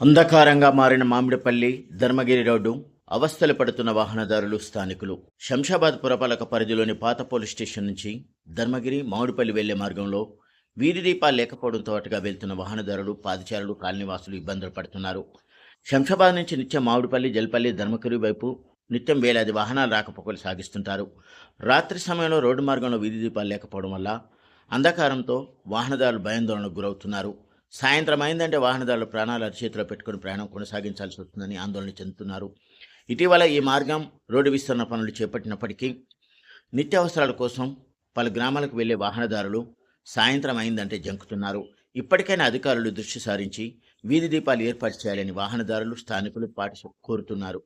అంధకారంగా మారిన మామిడిపల్లి ధర్మగిరి రోడ్డు అవస్థలు పడుతున్న వాహనదారులు స్థానికులు. శంషాబాద్ పురపాలక పరిధిలోని పాత పోలీస్ స్టేషన్ నుంచి ధర్మగిరి మామిడిపల్లి వెళ్ళే మార్గంలో వీధి దీపాలు లేకపోవడంతో అటుగా వెళ్తున్న వాహనదారులు పాదచారులు కాలనీవాసులు ఇబ్బందులు పడుతున్నారు. శంషాబాద్ నుంచి నిత్యం మామిడిపల్లి జల్పల్లి ధర్మగిరి వైపు నిత్యం వేలాది వాహనాలు రాకపోకలు సాగిస్తుంటారు. రాత్రి సమయంలో రోడ్డు మార్గంలో వీధి దీపాలు లేకపోవడం వల్ల అంధకారంతో వాహనదారులు భయాందోళనకు గురవుతున్నారు. సాయంత్రం అయిందంటే వాహనదారులు ప్రాణాలు అరిచేతిలో పెట్టుకుని ప్రయాణం కొనసాగించాల్సి వస్తుందని ఆందోళన చెందుతున్నారు. ఇటీవల ఈ మార్గం రోడ్డు విస్తరణ పనులు చేపట్టినప్పటికీ నిత్యావసరాల కోసం పలు గ్రామాలకు వెళ్ళే వాహనదారులు సాయంత్రం అయిందంటే జంకుతున్నారు. ఇప్పటికైనా అధికారులు దృష్టి సారించి వీధి దీపాలు ఏర్పాటు చేయాలని వాహనదారులు స్థానికులు పాటి కోరుతున్నారు.